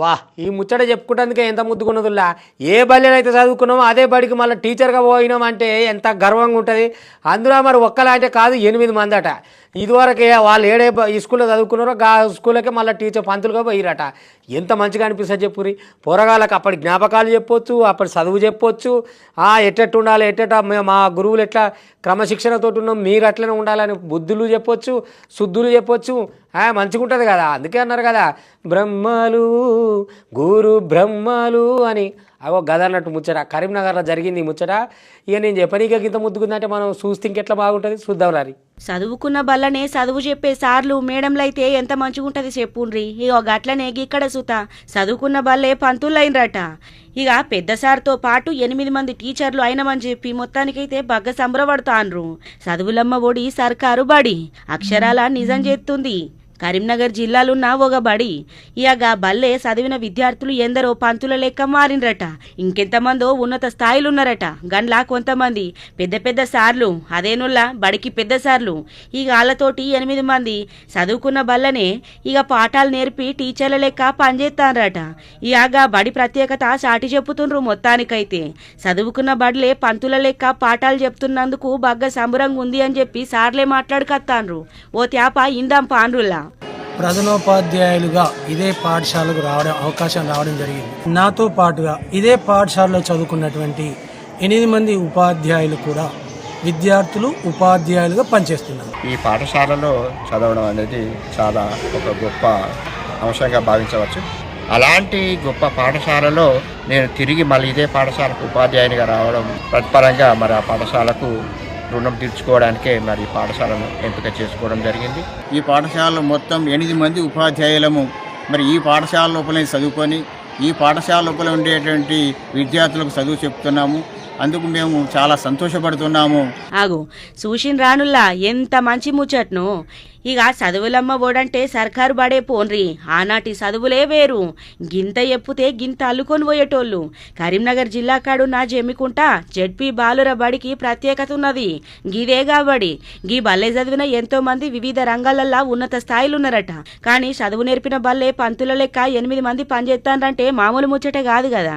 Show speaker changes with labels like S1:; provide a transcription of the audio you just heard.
S1: వా ఈ ముచ్చట చెప్పుకుంటందుకే ఎంత ముద్దుకున్నదిలా ఏ బల్యనైతే చదువుకున్నామో అదే బడికి మళ్ళీ టీచర్గా పోయినాం అంటే ఎంత గర్వంగా ఉంటుంది. అందులో మరి ఒక్కలా అంటే కాదు ఎనిమిది మంది అట ఇదివరకే వాళ్ళు ఏడే ఈ స్కూల్లో చదువుకున్నారో ఆ స్కూల్లోకే మళ్ళీ టీచర్ పంతులుగా పోయిరట. ఎంత మంచిగా అనిపిస్తుంది చెప్పురి పోరగాళ్ళకి అప్పటి జ్ఞాపకాలు చెప్పొచ్చు అప్పటి చదువు చెప్పొచ్చు. ఆ ఎట్టెట్టు ఉండాలి ఎట్టెట మా గురువులు ఎట్లా క్రమశిక్షణతో ఉన్నాం మీరు అట్లనే ఉండాలని బుద్ధులు చెప్పొచ్చు శుద్ధులు చెప్పొచ్చు. మంచిగా ఉంటుంది కదా. అందుకే అన్నారు కదా బ్రహ్మలు గురు బ్రహ్మలు అని. అవో గద అన్నట్టు ముచ్చట. కరీంనగర్లో జరిగింది ముచ్చట. ఇక నేను చెప్పనీక గింత ముద్దుకుందంటే మనం చూస్తే ఇంకెట్లా బాగుంటుంది? చూద్దాం రారి
S2: చదువుకున్న బల్లనే చదువు చెప్పే సార్లు మేడంలైతే ఎంత మంచిగుంటది చెప్పుండ్రి. ఇక గట్లనే ఇక్కడ సుత. చదువుకున్న బల్లే పంతులైనరట. ఇక పెద్ద సార్తో పాటు ఎనిమిది మంది టీచర్లు అయినమని చెప్పి మొత్తానికైతే బగ్గ సంబరపడతాన్రు చదువులమ్మ ఒడి సర్కారు బడి. అక్షరాల నిజం చేస్తుంది కరీంనగర్ జిల్లాలున్న ఒక బడి ఇక బల్లే చదివిన విద్యార్థులు ఎందరో పంతుల లెక్క మారినరట ఇంకెంతమందో ఉన్నత స్థాయిలున్నారట. గన్లా కొంతమంది పెద్ద పెద్ద సార్లు అదేనుల్లా బడికి పెద్ద సార్లు. ఈ వాళ్ళతోటి ఎనిమిది మంది చదువుకున్న బల్లనే ఇక పాఠాలు నేర్పి టీచర్ల లెక్క పనిచేస్తానరట ఇక బడి ప్రత్యేకత సాటి చెప్పుతుండ్రు మొత్తానికైతే. చదువుకున్న బడిలే పంతుల లెక్క పాఠాలు చెప్తున్నందుకు బగ్గ సంబరంగా ఉంది అని చెప్పి సార్లే మాట్లాడుకత్తాన్రు. ఓ త్యాప ఇందాం పాన్రుల్లా
S3: ప్రధానోపాధ్యాయులుగా ఇదే పాఠశాలకు రావడం అవకాశం రావడం జరిగింది. నాతో పాటుగా ఇదే పాఠశాలలో చదువుకున్నటువంటి ఎనిమిది మంది ఉపాధ్యాయులు కూడా విద్యార్థులు ఉపాధ్యాయులుగా పనిచేస్తున్నారు.
S4: ఈ పాఠశాలలో చదవడం అనేది చాలా ఒక గొప్ప అంశంగా భావించవచ్చు. అలాంటి గొప్ప పాఠశాలలో నేను తిరిగి మళ్ళీ ఇదే పాఠశాలకు ఉపాధ్యాయునిగా రావడం తత్పరంగా మరి ఆ పాఠశాలకు రుణం తీర్చుకోవడానికే మరి పాఠశాలను ఎంపిక చేసుకోవడం జరిగింది.
S5: ఈ పాఠశాలలో మొత్తం ఎనిమిది మంది ఉపాధ్యాయులము మరి ఈ పాఠశాల లోపలే చదువుకొని ఈ పాఠశాల లోపల ఉండేటువంటి విద్యార్థులకు చదువు చెప్తున్నాము. అందుకు మేము చాలా సంతోషపడుతున్నాము.
S2: ఆగు చూసిన రానుల్లా ఎంత మంచి ముచ్చట్ను. ఇక చదువులమ్మ ఓడంటే సర్కారు బడే పోన్రి. ఆనాటి చదువులే వేరు. గింత ఎప్పితే గింత అల్లుకొని పోయేటోళ్ళు. కరీంనగర్ జిల్లా కాడున్న జమ్మికుంట జడ్పీ బాలుర బడికి ప్రత్యేకత ఉన్నది. గిదే కాబడి గీ బల్లె చదివిన ఎంతో మంది వివిధ రంగాలల్లా ఉన్నత స్థాయిలున్నారట. కానీ చదువు నేర్పిన బల్లే పంతుల లెక్క ఎనిమిది మంది పనిచేస్తానంటే మామూలు ముచ్చటే కాదు కదా.